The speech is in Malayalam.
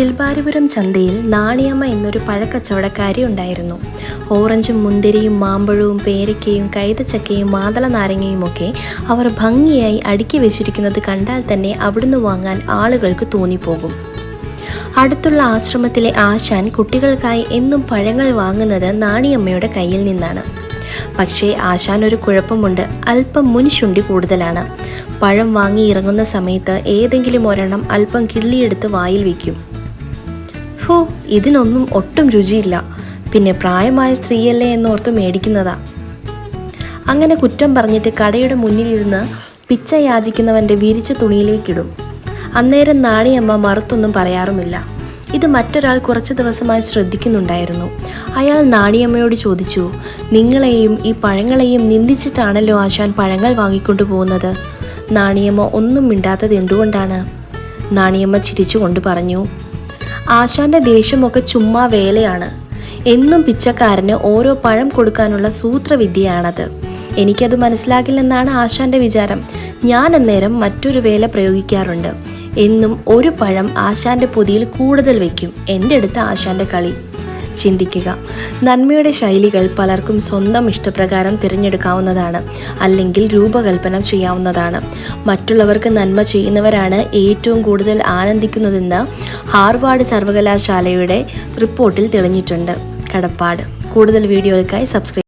സിൽബാരിപുരം ചന്തയിൽ നാണിയമ്മ എന്നൊരു പഴക്കച്ചവടക്കാരി ഉണ്ടായിരുന്നു. ഓറഞ്ചും മുന്തിരിയും മാമ്പഴവും പേരയ്ക്കയും കൈതച്ചക്കയും മാതള നാരങ്ങയുമൊക്കെ അവർ ഭംഗിയായി അടുക്കി വെച്ചിരിക്കുന്നത് കണ്ടാൽ തന്നെ അവിടുന്ന് വാങ്ങാൻ ആളുകൾക്ക് തോന്നിപ്പോകും. അടുത്തുള്ള ആശ്രമത്തിലെ ആശാൻ കുട്ടികൾക്കായി എന്നും പഴങ്ങൾ വാങ്ങുന്നത് നാണിയമ്മയുടെ കയ്യിൽ നിന്നാണ്. പക്ഷേ ആശാൻ ഒരു കുഴപ്പമുണ്ട്. അല്പം മുൻശുണ്ടി കൂടുതലാണ്. പഴം വാങ്ങി ഇറങ്ങുന്ന സമയത്ത് ഏതെങ്കിലും ഒരെണ്ണം അല്പം കിള്ളിയെടുത്ത് വായിൽ വയ്ക്കും. ഹോ ഇതിനൊന്നും ഒട്ടും രുചിയില്ല. പിന്നെ പ്രായമായ സ്ത്രീയല്ലേ എന്നോർത്ത് മേടിക്കുന്നതാ. അങ്ങനെ കുറ്റം പറഞ്ഞിട്ട് കടയുടെ മുന്നിലിരുന്ന് പിച്ച യാചിക്കുന്നവന്റെ വിരിച്ച തുണിയിലേക്കിടും. അന്നേരം നാണിയമ്മ മറുത്തൊന്നും പറയാറുമില്ല. ഇത് മറ്റൊരാൾ കുറച്ച് ദിവസമായി ശ്രദ്ധിക്കുന്നുണ്ടായിരുന്നു. അയാൾ നാണിയമ്മയോട് ചോദിച്ചു നിങ്ങളെയും ഈ പഴങ്ങളെയും നിന്ദിച്ചിട്ടാണല്ലോ ആശാൻ പഴങ്ങൾ വാങ്ങിക്കൊണ്ടു പോകുന്നത്? നാണിയമ്മ ഒന്നും മിണ്ടാത്തത് എന്തുകൊണ്ടാണ്? നാണിയമ്മ ചിരിച്ചുകൊണ്ട് പറഞ്ഞു ആശാന്റെ ദേഷ്യമൊക്കെ ചുമ്മാ വേലയാണ്. എന്നും പിച്ചക്കാരന് ഓരോ പഴം കൊടുക്കാനുള്ള സൂത്രവിദ്യയാണത്. എനിക്കത് മനസ്സിലാകില്ലെന്നാണ് ആശാന്റെ വിചാരം. ഞാൻ അന്നേരം മറ്റൊരു വേല പ്രയോഗിക്കാറുണ്ട്. എന്നും ഒരു പഴം ആശാന്റെ പൊതിയിൽ കൂടുതൽ വെക്കും. എന്റെ അടുത്ത് ആശാന്റെ കളി. ചിന്തിക്കുക. നന്മയുടെ ശൈലികൾ പലർക്കും സ്വന്തം ഇഷ്ടപ്രകാരം തിരഞ്ഞെടുക്കാവുന്നതാണ് അല്ലെങ്കിൽ രൂപകൽപ്പന ചെയ്യാവുന്നതാണ്. മറ്റുള്ളവർക്ക് നന്മ ചെയ്യുന്നവരാണ് ഏറ്റവും കൂടുതൽ ആനന്ദിക്കുന്നതെന്ന് ഹാർവാർഡ് സർവകലാശാലയുടെ റിപ്പോർട്ടിൽ തെളിഞ്ഞിട്ടുണ്ട്. കടപ്പാട്. കൂടുതൽ വീഡിയോകൾക്കായി സബ്സ്ക്രൈബ്